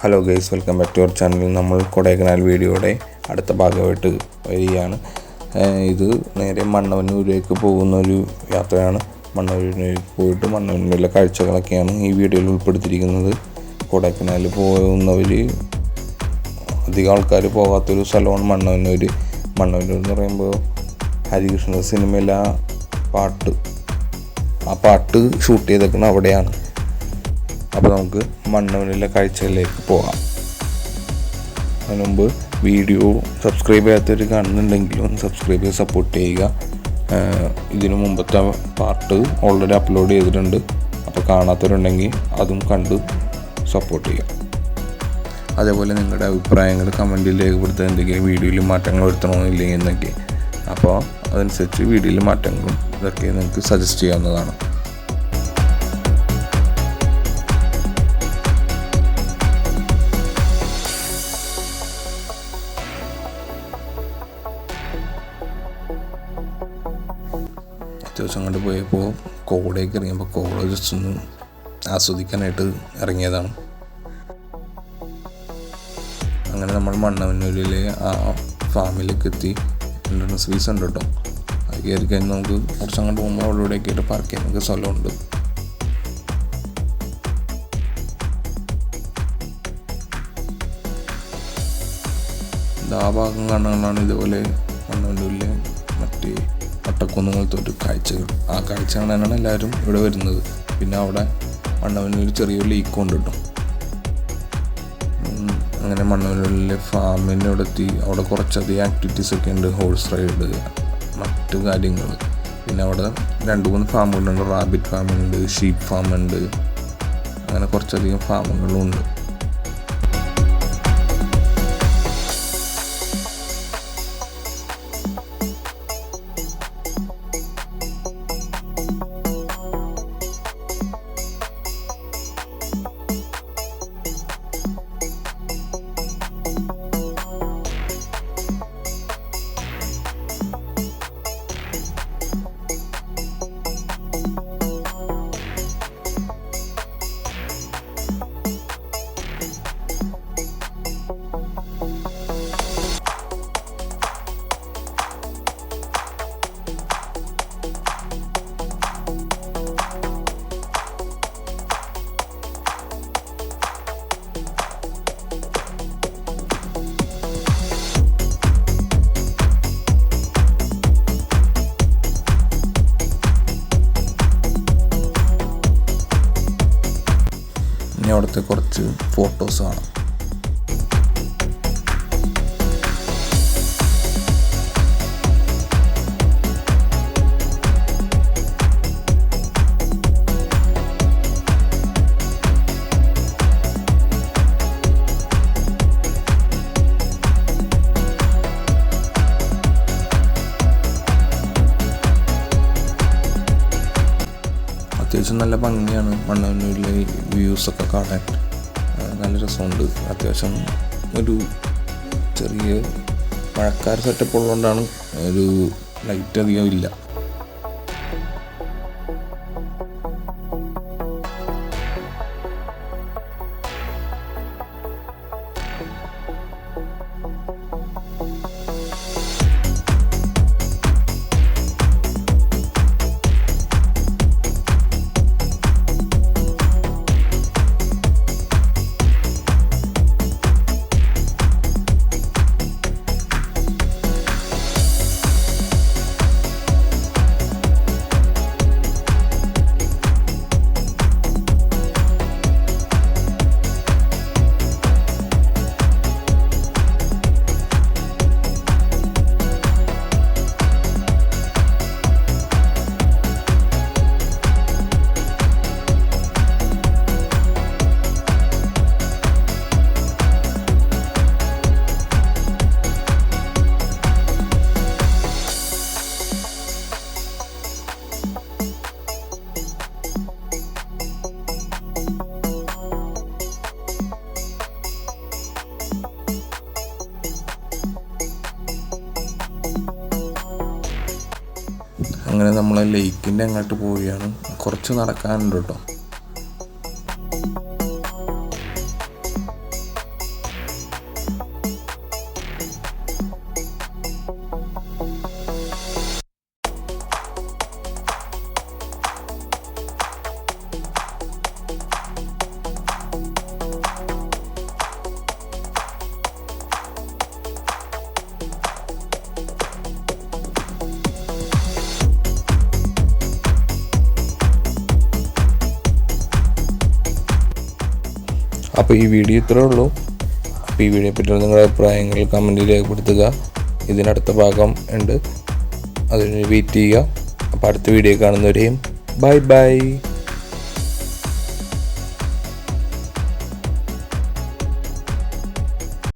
Hello guys welcome back to our channel നമ്മൾ കൊടൈക്കനാൽ വീഡിയോയുടെ അടുത്ത ഭാഗമായിട്ട് വരികയാണ്. ഇത് നേരെ മണ്ണവന്നൂരിലേക്ക് പോകുന്ന ഒരു യാത്രയാണ്. മണ്ണവന്നൂരിലേക്ക് പോയിട്ട് മണ്ണവന്നൂരിലെ കാഴ്ചകളൊക്കെയാണ് ഈ വീഡിയോയിൽ ഉൾപ്പെടുത്തിയിരിക്കുന്നത്. കൊടൈക്കനാൽ പോകുന്നവർ അധികം ആൾക്കാർ പോകാത്തൊരു സ്ഥലമാണ് മണ്ണവന്നൂർ മണ്ണവന്നൂർ എന്ന് പറയുമ്പോൾ ഹരികൃഷ്ണ സിനിമയിലെ ആ പാട്ട് ആ പാട്ട് ഷൂട്ട് ചെയ്തേക്കുന്നത് അവിടെയാണ്. അപ്പോൾ നമുക്ക് മണ്ണവനിലെ കാഴ്ചകളിലേക്ക് പോകാം അതിനു മുമ്പ് വീഡിയോ സബ്സ്ക്രൈബ് ചെയ്യാത്തവർ കാണുന്നുണ്ടെങ്കിൽ ഒന്ന് സബ്സ്ക്രൈബ് ചെയ്ത് സപ്പോർട്ട് ചെയ്യുക. ഇതിനു മുമ്പത്തെ പാർട്ട് ഓൾറെഡി അപ്ലോഡ് ചെയ്തിട്ടുണ്ട്. അപ്പോൾ കാണാത്തവരുണ്ടെങ്കിൽ അതും കണ്ട് സപ്പോർട്ട് ചെയ്യുക. അതേപോലെ നിങ്ങളുടെ അഭിപ്രായങ്ങൾ കമന്റിൽ രേഖപ്പെടുത്തുക. എന്തെങ്കിലും വീഡിയോയിൽ മാറ്റങ്ങൾ വരുത്തണമെന്നില്ലെങ്കിൽ എന്നൊക്കെ. അപ്പോൾ അതനുസരിച്ച് വീഡിയോയിൽ മാറ്റങ്ങളും ഇതൊക്കെ നിങ്ങൾക്ക് സജസ്റ്റ് ചെയ്യാവുന്നതാണ്. അത്യാവശ്യം കൊണ്ട് പോയപ്പോൾ കോടയൊക്കെ ഇറങ്ങിയപ്പോൾ ജസ്റ്റ് ഒന്ന് ആസ്വദിക്കാനായിട്ട് ഇറങ്ങിയതാണ്. അങ്ങനെ നമ്മൾ മണ്ണവന്നൂരിലെ ആ ഫാമിലേക്ക് എത്തി. എൻട്രൻസ് ഫീസ് ഉണ്ട് കേട്ടോ. അത് കയറി കഴിഞ്ഞ് നമുക്ക് കുറച്ച് അങ്ങോട്ട് പോകുമ്പോൾ അവിടെ ഇവിടെയൊക്കെ ആയിട്ട് പാർക്ക് ചെയ്യാനൊക്കെ സ്ഥലമുണ്ട്. ആ ഭാഗം കാണാനാണ് ഇതുപോലെ മണ്ണവന്നൂരിലെ മറ്റേ വട്ടക്കുന്നുപോലത്തെ ഒരു കാഴ്ചകൾ. ആ കാഴ്ച കാണാനാണ് എല്ലാവരും ഇവിടെ വരുന്നത്. പിന്നെ അവിടെ മണ്ണവനൊരു ചെറിയൊരു ലീക്ക് ഉണ്ട് അങ്ങനെ മണ്ണവനൂരിലെ ഫാമിന്റെ അവിടെ എത്തി അവിടെ കുറച്ചധികം ആക്ടിവിറ്റീസ് ഒക്കെ ഉണ്ട്. ഹോഴ്സ് റൈഡ് മറ്റു കാര്യങ്ങൾ. പിന്നെ അവിടെ രണ്ട് മൂന്ന് ഫാമുകളുണ്ട് റാബിറ്റ് ഫാമുണ്ട് ഷീപ്പ് ഫാമുണ്ട് അങ്ങനെ കുറച്ചധികം ഫാമുകളും ഉണ്ട്. അവിടുത്തെ കുറച്ച് ഫോട്ടോസ് കാണാം അത്യാവശ്യം നല്ല ഭംഗിയാണ് മണ്ണൂരിലെ വ്യൂസൊക്കെ കാണാൻ. നല്ല രസമുണ്ട്. അത്യാവശ്യം ഒരു ചെറിയ മഴക്കാർ സെറ്റപ്പ് ഉള്ളതുകൊണ്ടാണ് ഒരു ലൈറ്റ് അധികം ഇല്ല. അങ്ങനെ നമ്മൾ ലേക്കിന്റെ അങ്ങോട്ട് പോവുകയാണ്. കുറച്ച് നടക്കാനുണ്ട് കേട്ടോ. അപ്പോൾ ഈ വീഡിയോ ഇത്രേ ഉള്ളൂ. അപ്പോൾ ഈ വീഡിയോ പറ്റിയുള്ള നിങ്ങളുടെ അഭിപ്രായങ്ങൾ കമന്റിൽ രേഖപ്പെടുത്തുക. ഇതിനടുത്ത ഭാഗം ഉണ്ട്. അതിന് വെയിറ്റ് ചെയ്യുക. അപ്പോൾ അടുത്ത വീഡിയോ കാണുന്നവരെയും ബൈ ബൈ